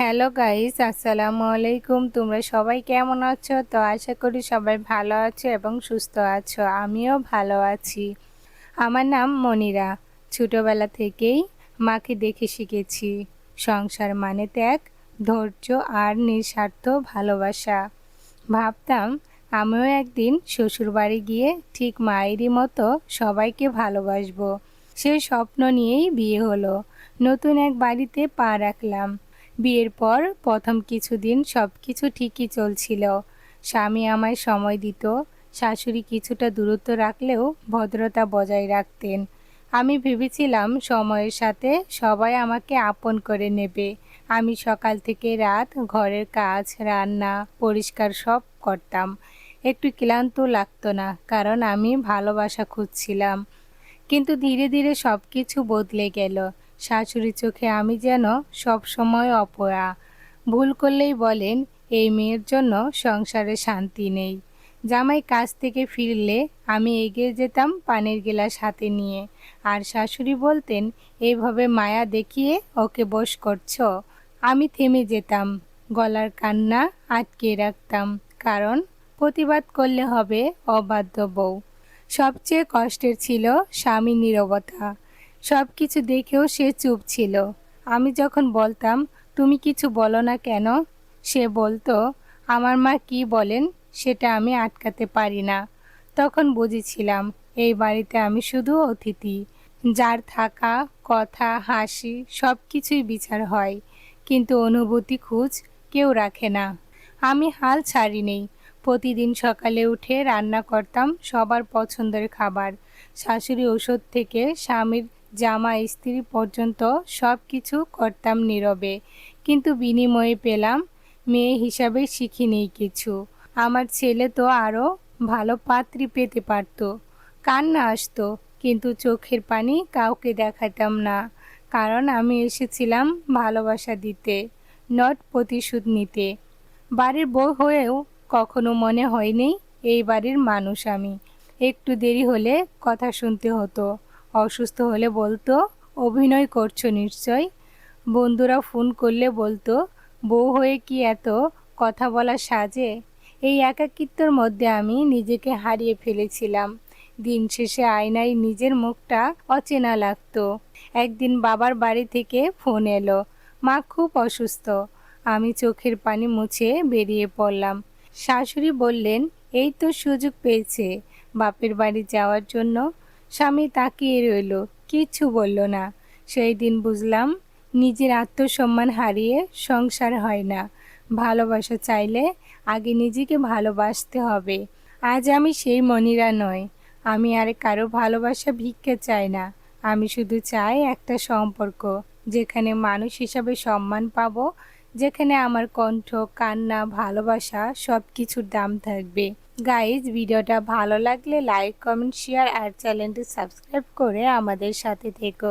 Hello guys, আসসালামু আলাইকুম। তোমরা সবাই কেমন আছো? তো আশা করি সবাই ভালো আছো এবং সুস্থ আছো। আমিও ভালো আছি। আমার নাম মনিরা। ছোটোবেলা থেকেই মাকে দেখে শিখেছি, সংসার মানে ত্যাগ, ধৈর্য আর নিঃস্বার্থ ভালোবাসা। ভাবতাম, আমিও একদিন শ্বশুরবাড়ি গিয়ে ঠিক মায়েরই মতো সবাইকে ভালোবাসবো। সে স্বপ্ন নিয়েই বিয়ে হলো। নতুন এক বাড়িতে পা রাখলাম। বিয়ের পর প্রথম কিছুদিন সব কিছু ঠিকই চলছিল। স্বামী আমায় সময় দিত, শাশুড়ি কিছুটা দূরত্ব রাখলেও ভদ্রতা বজায় রাখতেন। আমি ভেবেছিলাম সময়ের সাথে সবাই আমাকে আপন করে নেবে। আমি সকাল থেকে রাত ঘরের কাজ, রান্না, পরিষ্কার সব করতাম। একটু ক্লান্ত লাগতো না, কারণ আমি ভালোবাসা খুঁজছিলাম। কিন্তু ধীরে ধীরে সব কিছু বদলে গেল। শাশুড়ি চোখে আমি যেন সব সময় অপয়া ভুল করলেই বলেন, এই মেয়ের জন্য সংসারে শান্তি নেই। জামাই কাজ থেকে ফিরলে আমি এগিয়ে যেতাম পানির গেলাস হাতে নিয়ে। আর শাশুড়ি বলতেন, এইভাবে মায়া দেখিয়ে ওকে বশ করছ। আমি থেমে যেতাম, গলার কান্না আটকে রাখতাম, কারণ প্রতিবাদ করলে হবে অবাধ্য বউ। সবচেয়ে কষ্টের ছিল স্বামী নীরবতা। সব কিছু দেখেও সে চুপ ছিল। আমি যখন বলতাম, তুমি কিছু বলো না কেন? সে বলতো, আমার মা কি বলেন, সেটা আমি আটকাতে পারি না। তখন বুঝেছিলাম, এই বাড়িতে আমি শুধু অতিথি। যার থাকা, কথা, হাসি সব কিছুই বিচার হয়। কিন্তু অনুভূতি খুঁজ কেউ রাখে না। আমি হাল ছাড়িনি। প্রতিদিন সকালে উঠে রান্না করতাম সবার পছন্দের খাবার। শাশুড়ি ওষুধ থেকে স্বামীর জামা স্ত্রী পর্যন্ত সব কিছু করতাম নীরবে। কিন্তু বিনিময়ে পেলাম, মেয়ে হিসাবে শিখিনি কিছু। আমার ছেলে তো আরও ভালো পাত্রী পেতে পারত। কান্না আসতো, কিন্তু চোখের পানি কাউকে দেখাতাম না। কারণ আমি এসেছিলাম ভালোবাসা দিতে, নট প্রতিশোধ নিতে। বাড়ির বউ হয়েও কখনো মনে হয়নি, এই বাড়ির মানুষ আমি। একটু দেরি হলে কথা শুনতে হতো। অসুস্থ হলে বলতো, অভিনয় করছ নিশ্চয়? বন্ধুরা ফোন করলে বলতো, বউ হয়ে কি এত কথা বলা সাজে? এই একাকিত্বর মধ্যে আমি নিজেকে হারিয়ে ফেলেছিলাম। দিন শেষে আয়নায় নিজের মুখটা অচেনা লাগতো। একদিন বাবার বাড়ি থেকে ফোন এলো, মা খুব অসুস্থ। আমি চোখের পানি মুছে বেরিয়ে পড়লাম। শাশুড়ি বললেন, এই তো সুযোগ পেয়েছে, বাপের বাড়ি যাওয়ার জন্য স্বামী তাকিয়ে রইল, কিচ্ছু বলল না। সেই দিন বুঝলাম, নিজের আত্মসম্মান হারিয়ে সংসার হয় না। ভালোবাসা চাইলে আগে নিজেকে ভালোবাসতে হবে। আজ আমি সেই মনিরা নয় আমি আর কারও ভালোবাসা ভিক্ষে চাই না। আমি শুধু চাই একটা সম্পর্ক, যেখানে মানুষ হিসাবে সম্মান পাব, যেখানে আমার কণ্ঠ, কান্না, ভালোবাসা সব কিছুর দাম থাকবে। গাইজ ভিডিওটা ভালো লাগলে লাইক কমেন্ট শেয়ার আর চ্যানেলটি সাবস্ক্রাইব করে আমাদের সাথে থেকো।